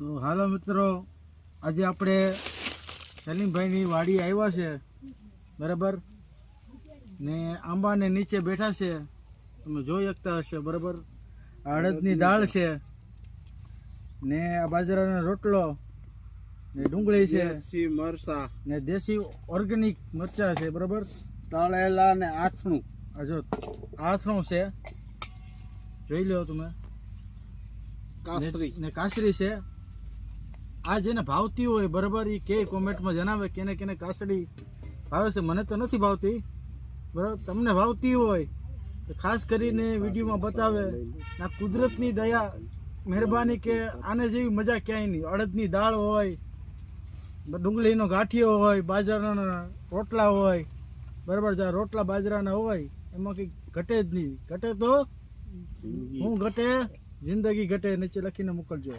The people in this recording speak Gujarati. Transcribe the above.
તો હાલો મિત્રો આજે આપણે સલીમભાઈની વાડી આવ્યા છે બરાબર? ને આંબાને નીચે બેઠા છે તમે જોઈ શકતા હશો બરાબર? અડદની દાળ છે ને આ બાજરાનો રોટલો ને ડુંગળી છે દેશી મરસા ને દેશી ઓર્ગેનિક મરચા છે બરાબર? તળેલા ને આથણું. આ જો આથણું છે જોઈ લો તમે. કાસરી. ને કાસરી છે આ જેને ભાવતી હોય બરાબર એ કે કોમેન્ટમાં જણાવે કેને કેને કાસડી ભાવે છે. મને તો નથી ભાવતી. બરાબર? તમને ભાવતી હોય તો ખાસ કરીને વિડીયોમાં બતાવે. આ કુદરતની દયા મહેરબાની કે આને જેવી મજા ક્યાંય નહીં. અડદની દાળ હોય ડુંગળીનો ગાંઠિયો હોય બાજરાના રોટલા હોય બરાબર? જ્યાં રોટલા બાજરાના હોય એમાં કંઈક ઘટે જ નહીં. ઘટે તો હું ઘટે જિંદગી ઘટે. નીચે લખીને મોકલજો.